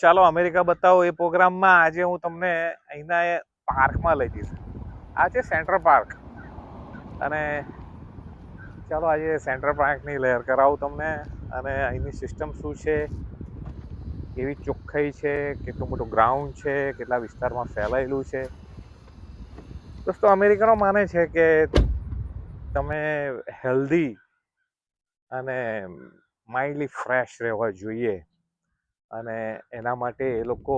ચાલો અમેરિકા બતાવો, એ પ્રોગ્રામમાં આજે હું તમને અહીંના એ પાર્કમાં લઈ જઈશ. આ છે સેન્ટ્રલ પાર્ક. અને ચાલો આજે સેન્ટ્રલ પાર્કની લહેર કરાવું તમને. અને અહીંની સિસ્ટમ શું છે? કેવી ચોખ્ખાઈ છે? કેટલું મોટું ગ્રાઉન્ડ છે? કેટલા વિસ્તારમાં ફેલાયેલું છે? દોસ્તો, અમેરિકનો માને છે કે તમે હેલ્ધી અને માઇન્ડલી ફ્રેશ રહેવા જોઈએ. અને એના માટે એ લોકો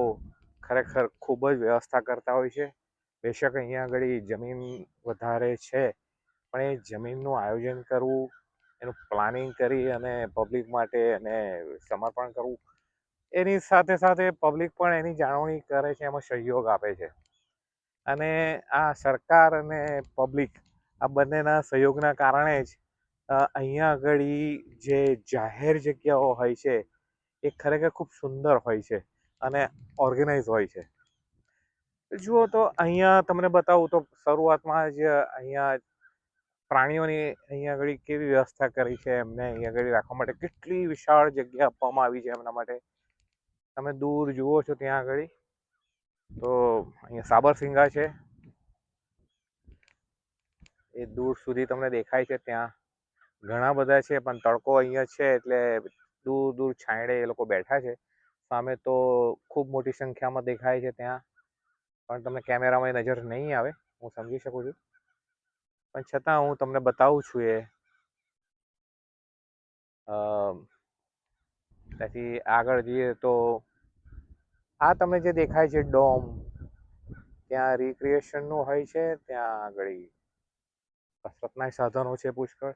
ખરેખર ખૂબ જ વ્યવસ્થા કરતા હોય છે. બેશક અહીંયા આગળ જમીન વધારે છે, પણ એ જમીનનું આયોજન કરવું, એનું પ્લાનિંગ કરી અને પબ્લિક માટે એને સમર્પણ કરવું, એની સાથે સાથે પબ્લિક પણ એની જાળવણી કરે છે, એમાં સહયોગ આપે છે. અને આ સરકાર અને પબ્લિક આ બંનેના સહયોગના કારણે જ અહીંયા આગળ જે જાહેર જગ્યાઓ હોય છે એ ખરેખર ખૂબ સુંદર હોય છે અને ઓર્ગેનાઇઝ હોય છે. જુઓ તો અહીંયા તમને બતાવું તો શરૂઆતમાં જ અહીંયા પ્રાણીઓની અહીંયા આગળ કેવી વ્યવસ્થા કરી છે, એમને અહીંયા આગળ રાખવા માટે કેટલી વિશાળ જગ્યા આપવામાં આવી છે એમના માટે. તમે દૂર જુઓ છો ત્યાં આગળ. તો અહીંયા સાબરસિંગા છે. એ દૂર સુધી તમને દેખાય છે ત્યાં. ઘણા બધા છે, પણ તડકો અહીંયા છે એટલે દૂર દૂર છાંયડે એ લોકો બેઠા છે. સામે તો ખૂબ મોટી સંખ્યામાં દેખાય છે ત્યાં. પણ તમને કેમેરામાં નજર નહીં આવે, હું સમજી શકું છું. પણ છતાં હું તમને બતાવું છું એ. ત્યાંથી આગળ જઈએ તો આ તમને જે દેખાય છે ડોમ, ત્યાં રિક્રિએશનનું હોય છે, ત્યાં આગળ કસરતના સાધનો છે પુષ્કળ.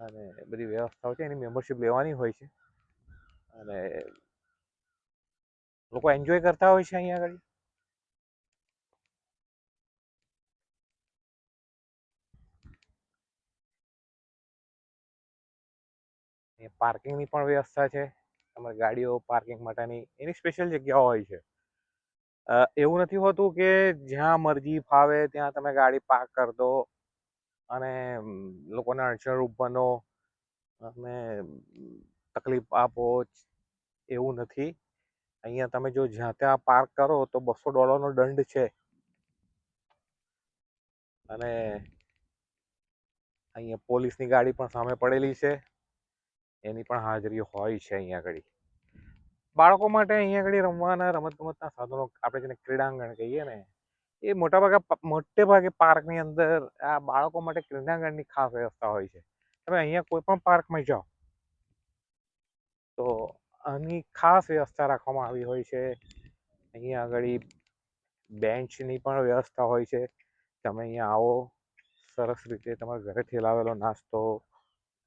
અને બધી વ્યવસ્થાઓ છે, એની મેમ્બરશિપ લેવાની હોય છે. અને લોકો એન્જોય કરતા હોય છે અહીંયા આગળ. પાર્કિંગની પણ વ્યવસ્થા છે. તમારી ગાડીઓ પાર્કિંગ માટેની, એની સ્પેશિયલ જગ્યાઓ હોય છે. એવું નથી હોતું કે જ્યાં મરજી ફાવે, ત્યાં તમે ગાડી પાર્ક કરી દો. અને લોકોને અડચણ બનો અને તકલીફ આપો એવું નથી. અહીંયા તમે જો જ્યાં ત્યાં પાર્ક કરો તો બસો ડોલરનો દંડ છે. અને અહીંયા પોલીસની ગાડી પણ સામે પડેલી છે. એની પણ હાજરી હોય છે અહીંયા આગળ. બાળકો માટે અહીંયા આગળ રમવાના રમત ગમતના સાધનો આપણે જેને ક્રીડાંગણ કહીએ ને એ મોટાભાગે મોટે ભાગે પાર્કની અંદર આ બાળકો માટે ક્રીડાંગણની ખાસ વ્યવસ્થા હોય છે. તમે અહીંયા કોઈ પણ પાર્કમાં જાઓ તો આની ખાસ વ્યવસ્થા રાખવામાં આવી હોય છે. અહીંયા આગળ બેન્ચની પણ વ્યવસ્થા હોય છે. તમે અહીંયા આવો, સરસ રીતે તમારા ઘરેથી લાવેલો નાસ્તો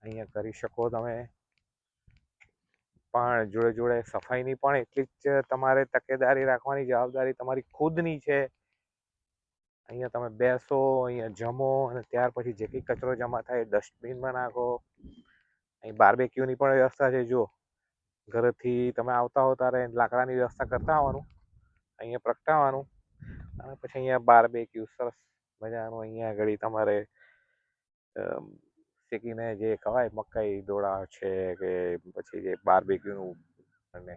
અહીંયા કરી શકો તમે. પણ જોડે જોડે સફાઈની પણ એટલી જ તમારે તકેદારી રાખવાની જવાબદારી તમારી ખુદની છે. અહીંયા તમે બેસો, અહીંયા જમો અને ત્યાર પછી જે કંઈ કચરો જમા થાય ડસ્ટબિનમાં નાખો. અહીં બાર્બેક્યુની પણ વ્યવસ્થા છે જો ઘરેથી તમે આવતા હો ત્યારે લાકડાની વ્યવસ્થા કરતા આવવાનું અહીંયા પ્રગટાવવાનું અને પછી અહીંયા બાર્બેક્યુ, સરસ મજાનું અહીંયા આગળ તમારે શેકીને જે ખવાય મકાઈ દોડા છે કે પછી જે બાર્બેક્યુનું અને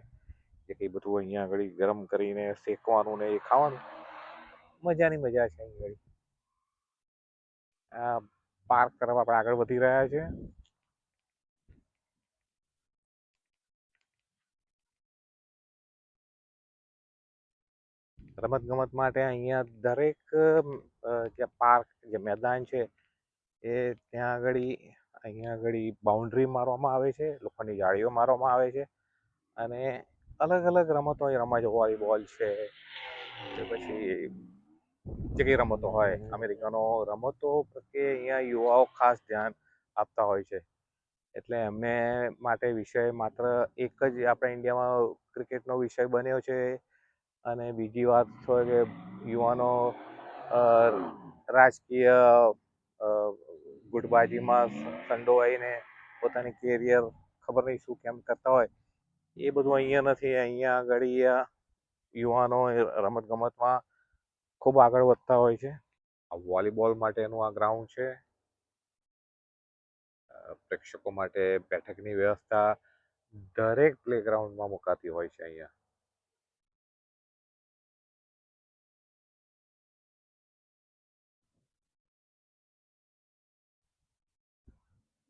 જે કંઈ બધું અહીંયા આગળ ગરમ કરીને શેકવાનું ને એ ખાવાનું. મજાની મજા છે અહીં ઘડી આ પાર્ક તરફ આપણે આગળ વધી રહ્યા છે. રમત ગમત માટે અહીંયા દરેક જે પાર્ક, જે મેદાન છે, એ ત્યાં આગળ, અહીંયા આગળ બાઉન્ડ્રી મારવામાં આવે છે લોખંડની જાળીઓ મારવામાં આવે છે અને અલગ અલગ રમતો રમાય છે. વોલીબોલ છે પછી જે કંઈ રમતો હોય અમેરિકાનો રમતો પ્રત્યે અહીંયા યુવાઓ ખાસ ધ્યાન આપતા હોય છે. એટલે એમને માટે વિષય માત્ર એક જ આપણા ઇન્ડિયામાં ક્રિકેટનો વિષય બન્યો છે અને બીજી વાત તો કે યુવાનો રાજકીય ગુટબાજીમાં સંડોવાઈને પોતાની કેરિયર ખબર નહીં શું કેમ કરતા હોય. એ બધું અહીંયા નથી અહીંયા આગળ યુવાનો રમત ગમતમાં ખૂબ આગળ વધતા હોય છે. આ વોલીબોલ માટેનું આ ગ્રાઉન્ડ છે. પ્રેક્ષકો માટે બેઠકની વ્યવસ્થા દરેક પ્લેગ્રાઉન્ડમાં મુકાતી હોય છે અહીંયા.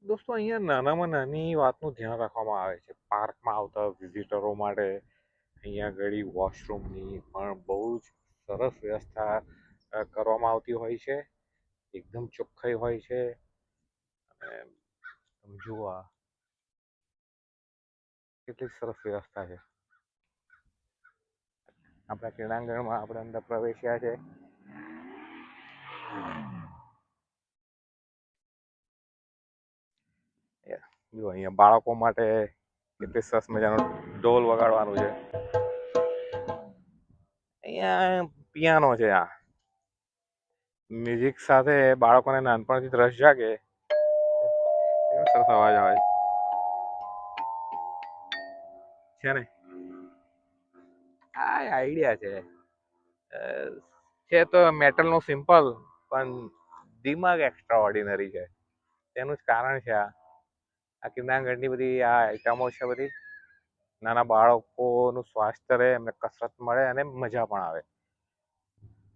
દોસ્તો, અહીંયા નાનામાં નાની વાતનું ધ્યાન રાખવામાં આવે છે. પાર્કમાં આવતા વિઝિટરો માટે અહીંયા ઘડી વોશરૂમની પણ બહુ જ સરસ વ્યવસ્થા કરવામાં આવતી હોય છે. એકદમ ચોખ્ખાઈ હોય છે. અને તમે જુઓ કેટલી સરસ વ્યવસ્થા છે. આપણા ક્રીડાંગણમાં આપણે અંદર પ્રવેશ્યા છે. જો અહીંયા બાળકો માટે કેટલી સરસ મજાનો ઢોલ વગાડવાનું છે. અહીંયા પિયાનો છે આ. મ્યુઝિક સાથે બાળકોને નાનપણથી રસ જાગે. સરસ અવાજ આવે છે. ને? આ આઈડિયા છે. છે તો મેટલનું સિમ્પલ પણ દિમાગ એક્સ્ટ્રા ઓર્ડિનરી છે. તેનું જ કારણ છે આ. આ કિન્નાગઢની બધી આ આઈટમો છે બધી. નાના બાળકોનું સ્વાસ્થ્ય રહે, એમને કસરત મળે અને મજા પણ આવે.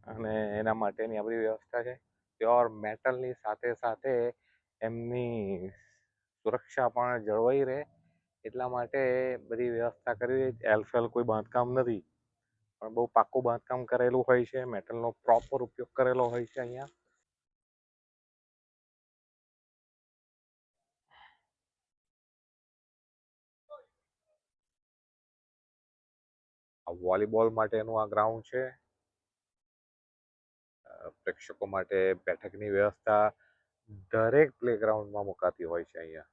અને એના માટેની આ બધી વ્યવસ્થા છે. પ્યોર મેટલની સાથે સાથે એમની સુરક્ષા પણ જળવાઈ રહે. એટલા માટે બધી વ્યવસ્થા કરી એલફેલ કોઈ બાંધકામ નથી. પણ બહુ પાક્કું બાંધકામ કરેલું હોય છે. મેટલનો પ્રોપર ઉપયોગ કરેલો હોય છે અહીંયા. આ વોલીબોલ માટેનું આ ગ્રાઉન્ડ છે. પ્રેક્ષકો માટે બેઠકની વ્યવસ્થા દરેક પ્લેગ્રાઉન્ડમાં મુકાતી હોય છે અહીંયા.